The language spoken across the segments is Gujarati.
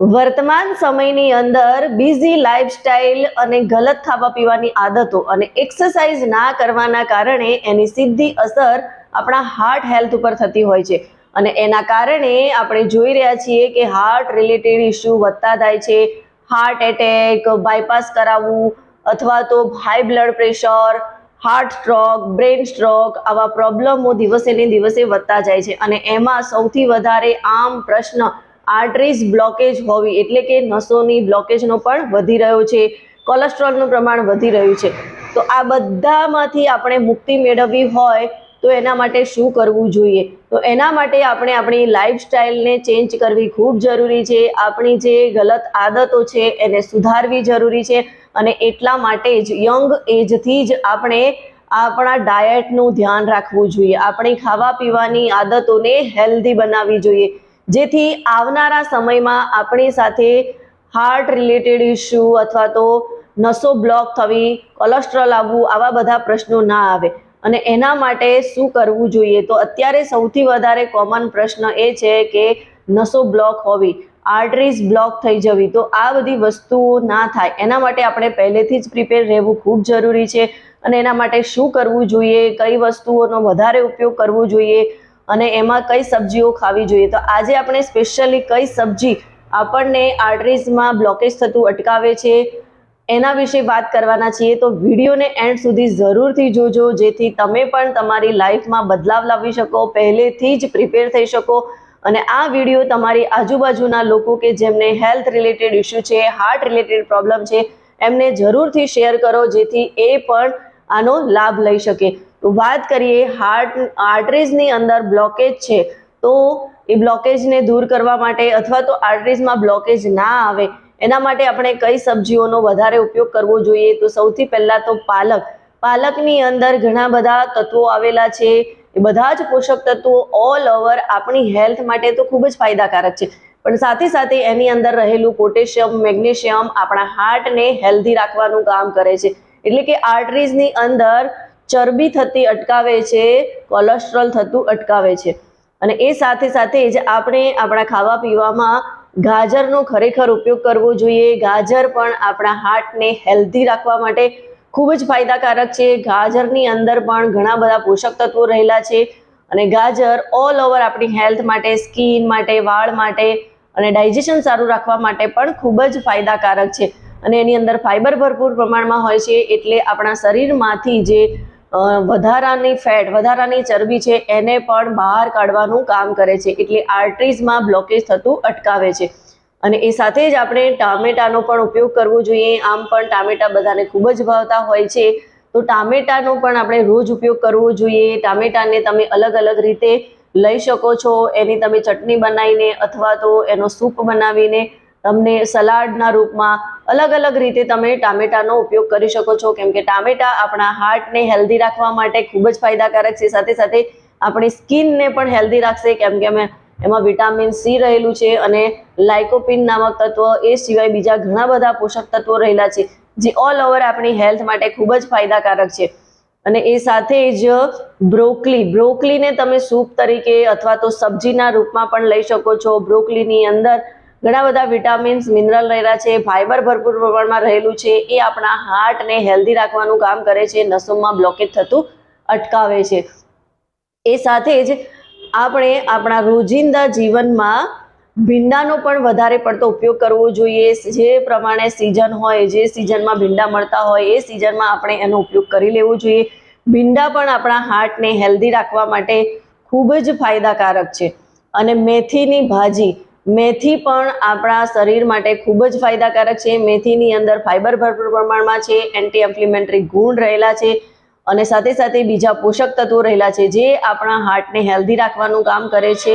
વર્તમાન સમયની અંદર બિઝી લાઇફસ્ટાઇલ અને ગલત ખાવા પીવાની આદતો અને એક્સરસાઇઝ ના કરવાના કારણે એની સીધી અસર આપણા હાર્ટ હેલ્થ ઉપર થતી હોય છે. અને એના કારણે આપણે જોઈ રહ્યા છીએ કે હાર્ટ રિલેટેડ ઇસ્યુ વધતા થાય છે. હાર્ટ એટેક બાયપાસ કરાવવું અથવા તો high blood pressure heart stroke brain stroke આવા પ્રોબ્લમો દિવસે ને દિવસે વધતા જાય છે. અને એમાં સૌથી વધારે આમ પ્રશ્ન આર્ટરીઝ બ્લોકેજ હોવી એટલે કે નસોની બ્લોકેજનો પણ વધી રહ્યો છે, કોલેસ્ટ્રોલનું પ્રમાણ વધી રહ્યું છે. તો આ બધામાંથી આપણે મુક્તિ મેળવવી હોય તો એના માટે શું કરવું જોઈએ? તો એના માટે આપણે આપણી લાઈફસ્ટાઈલને ચેન્જ કરવી ખૂબ જરૂરી છે. આપણી જે ગલત આદતો છે એને સુધારવી જરૂરી છે અને એટલા માટે જ યંગ એજથી જ આપણે આપણા ડાયટનું ધ્યાન રાખવું જોઈએ. આપણી ખાવા પીવાની આદતોને હેલ્ધી બનાવવી જોઈએ. જેથી આવનારા સમયમાં આપણી સાથે હાર્ટ રિલેટેડ ઇસ્યુ અથવા તો નસો બ્લોક થવી કોલેસ્ટ્રોલ આવવું, આવા બધા પ્રશ્નો ના આવે. અને એના માટે શું કરવું જોઈએ? તો અત્યારે સૌથી વધારે કોમન પ્રશ્ન એ છે કે નસો બ્લોક હોવી આર્ટરીઝ બ્લોક થઈ જવી. તો આ બધી વસ્તુઓ ના થાય. એના માટે આપણે પહેલેથી જ પ્રિપેર રહેવું ખૂબ જરૂરી છે. અને એના માટે શું કરવું જોઈએ? કઈ વસ્તુઓનો વધારે ઉપયોગ કરવો જોઈએ? અને એમાં કઈ સબ્જીઓ ખાવી જોઈએ? તો આજે આપણે સ્પેશિયલી કઈ સબ્જી આપણને આર્ટરીઝમાં બ્લોકેજ થતું અટકાવે છે, એના વિશે વાત કરવાના છીએ. તો વિડીયોને એન્ડ સુધી જરૂરથી જોજો, જેથી તમે પણ તમારી લાઈફમાં બદલાવ લાવી શકો, પહેલેથી જ પ્રિપેર થઈ શકો. અને આ વીડિયો તમારી આજુબાજુના લોકો કે જેમને હેલ્થ રિલેટેડ ઇસ્યુ છે હાર્ટ રિલેટેડ પ્રોબ્લેમ છે, એમને જરૂરથી શેર કરો, જેથી એ પણ આનો લાભ લઈ શકે. વાત કરીએ હાર્ટ આર્ટરીઝની અંદર બ્લોકેજ છે, તો એ બ્લોકેજને દૂર કરવા માટે અથવા તો આર્ટરીઝમાં બ્લોકેજ ના આવે, એના માટે આપણે કઈ સબ્જીઓનો વધારે ઉપયોગ કરવો જોઈએ? તો સૌથી પહેલાં તો પાલક. પાલકની અંદર ઘણા બધા તત્વો આવેલા છે. એ બધા જ પોષક તત્વો ઓલ ઓવર આપણી હેલ્થ માટે તો ખૂબ જ ફાયદાકારક છે. પણ સાથે સાથે એની અંદર રહેલું પોટેશિયમ મેગ્નેશિયમ આપણા હાર્ટને હેલ્ધી રાખવાનું કામ કરે છે. એટલે કે આર્ટરીઝની અંદર ચરબી થતી અટકાવે છે, કોલેસ્ટ્રોલ થતું અટકાવે છે. અને એ સાથે સાથે જ આપણે આપણા ખાવા પીવામાં ગાજરનો ખરેખર ઉપયોગ કરવો જોઈએ. ગાજર પણ આપણા હાર્ટને હેલ્ધી રાખવા માટે ખૂબ જ ફાયદાકારક છે. ગાજરની અંદર પણ ઘણા બધા પોષક તત્વો રહેલા છે અને ગાજર ઓલ ઓવર આપણી હેલ્થ માટે સ્કિન માટે, વાળ માટે અને ડાયજેશન સારું રાખવા માટે પણ ખૂબ જ ફાયદાકારક છે. અને એની અંદર ફાઇબર ભરપૂર પ્રમાણમાં હોય છે એટલે આપણા શરીરમાંથી જે વધારાની ફેટ, વધારાની ચરબી છે, એને પણ બહાર કાઢવાનું કામ કરે છે. એટલે આર્ટરીઝમાં બ્લોકેજ થતું અટકાવે છે. અને એ સાથે જ આપણે ટામેટાનો પણ ઉપયોગ કરવો જોઈએ. આમ પણ ટામેટા બધાને ખૂબ જ ભાવતા હોય છે. તો ટામેટાનો પણ આપણે રોજ ઉપયોગ કરવો જોઈએ. ટામેટાને તમે અલગ અલગ રીતે લઈ શકો છો. એની તમે ચટણી બનાવીને અથવા તો એનો સૂપ બનાવીને તમને સલાડના રૂપમાં અલગ અલગ રીતે તમે ટામેટાનો ઉપયોગ કરી શકો છો. કેમ કે ટામેટા આપણા હાર્ટને હેલ્ધી રાખવા માટે ખૂબ જ ફાયદાકારક છે. સાથે સાથે આપણી સ્કિનને પણ હેલ્ધી રાખશે. કેમ કે અમે એમાં વિટામિન સી રહેલું છે અને લાઇકોપિન નામક તત્વ એ સિવાય બીજા ઘણા બધા પોષક તત્વો રહેલા છે, જે ઓલ ઓવર આપણી હેલ્થ માટે ખૂબ જ ફાયદાકારક છે. અને એ સાથે જ બ્રોકલી, બ્રોકલીને તમે સૂપ તરીકે અથવા તો સબ્જીના રૂપમાં પણ લઈ શકો છો. બ્રોકલીની અંદર ઘણા બધા વિટામિન્સ, મિનરલ રહેલા છે ફાઇબર ભરપૂર પ્રમાણમાં રહેલું છે, એ આપણા હાર્ટને હેલ્ધી રાખવાનું કામ કરે છે, નસોમાં બ્લોકેજ થતું અટકાવે છે. એ સાથે જ આપણે આપણા રોજિંદા જીવનમાં ભીંડાનો પણ વધારે પડતો ઉપયોગ કરવો જોઈએ. જે પ્રમાણે સિઝન હોય, જે સિઝનમાં ભીંડા મળતા હોય, એ સિઝનમાં આપણે એનો ઉપયોગ કરી લેવો જોઈએ. ભીંડા પણ આપણા હાર્ટને હેલ્ધી રાખવા માટે ખૂબ જ ફાયદાકારક છે. અને મેથીની ભાજી મેથી પણ આપણા શરીર માટે ખૂબ જ ફાયદાકારક છે. મેથીની અંદર ફાઇબર ભરપૂર પ્રમાણમાં છે એન્ટી ઇન્ફ્લેમેટરી ગુણ રહેલા છે અને સાથે સાથે બીજા પોષક તત્વો રહેલા છે જે આપણા હાર્ટને હેલ્ધી રાખવાનું કામ કરે છે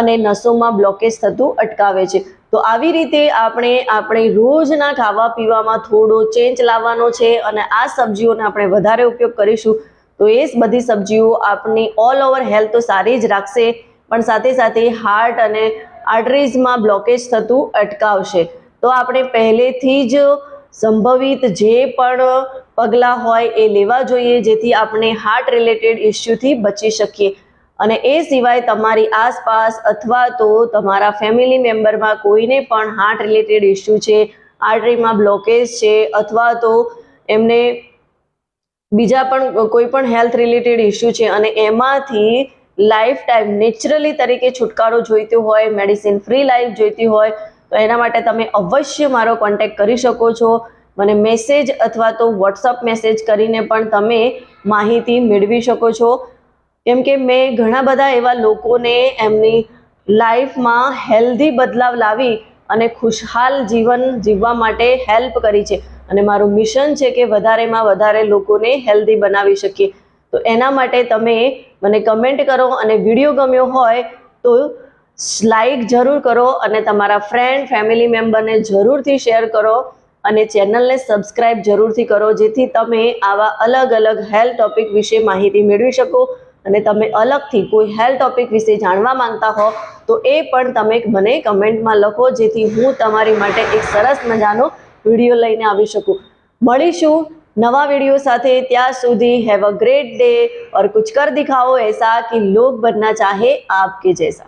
અને નસોમાં બ્લોકેજ થતું અટકાવે છે. તો આવી રીતે આપણે આપણે રોજના ખાવા પીવામાં થોડો ચેન્જ લાવવાનો છે અને આ સબ્જીઓને આપણે વધારે ઉપયોગ કરીશું. તો એ બધી સબ્જીઓ આપની ઓલ ઓવર હેલ્થ તો સારી જ રાખશે. પણ સાથે સાથે હાર્ટ અને આર્ટરીઝમાં બ્લોકેજ થતું અટકાવશે. તો આપણે પહેલેથી જ સંભવિત જે પણ પગલાં હોય એ લેવા જોઈએ, જેથી આપણે હાર્ટ રિલેટેડ ઇસ્યુથી બચી શકીએ. અને એ સિવાય તમારી આસપાસ અથવા તો તમારા ફેમિલી મેમ્બરમાં કોઈને પણ હાર્ટ રિલેટેડ ઇસ્યુ છે આર્ટરીમાં બ્લોકેજ છે, અથવા તો એમને બીજા પણ કોઈ પણ હેલ્થ રિલેટેડ ઇસ્યુ છે, અને એમાંથી લાઈફ ટાઈમ નેચરલી તરીકે છુટકારો જોઈતો હોય મેડિસિન ફ્રી લાઈફ જોઈતી હોય, તો એના માટે તમે અવશ્ય મારો કોન્ટેક્ટ કરી શકો છો. મને મેસેજ અથવા તો વોટ્સઅપ મેસેજ કરીને પણ તમે માહિતી મેળવી શકો છો. કેમ કે મેં ઘણા બધા એવા લોકોને એમની લાઈફમાં હેલ્ધી બદલાવ લાવી અને ખુશહાલ જીવન જીવવા માટે હેલ્પ કરી છે. અને મારું મિશન છે કે વધારેમાં વધારે લોકોને હેલ્ધી બનાવી શકીએ. તો એના માટે તમે મને કમેન્ટ કરો અને વીડિયો ગમ્યો હોય તો લાઈક જરૂર કરો અને તમારા ફ્રેન્ડ ફેમિલી મેમ્બરને જરૂરથી શેર કરો અને ચેનલને સબસ્ક્રાઇબ જરૂરથી કરો, જેથી તમે આવા અલગ અલગ હેલ્થ ટોપિક વિશે માહિતી મેળવી શકો અને તમે અલગથી કોઈ હેલ્થ ટોપિક વિશે જાણવા માંગતા હો, તો એ પણ તમે મને કમેન્ટમાં લખો, જેથી હું તમારી માટે એક સરસ મજાનો વીડિયો લઈને આવી શકું. મળીશું. નવા वीडियो સાથે ત્યાં સુધી हैव अ ग्रेट डे और कुछ कर दिखाओ ऐसा कि लोग बनना चाहे आपके जैसा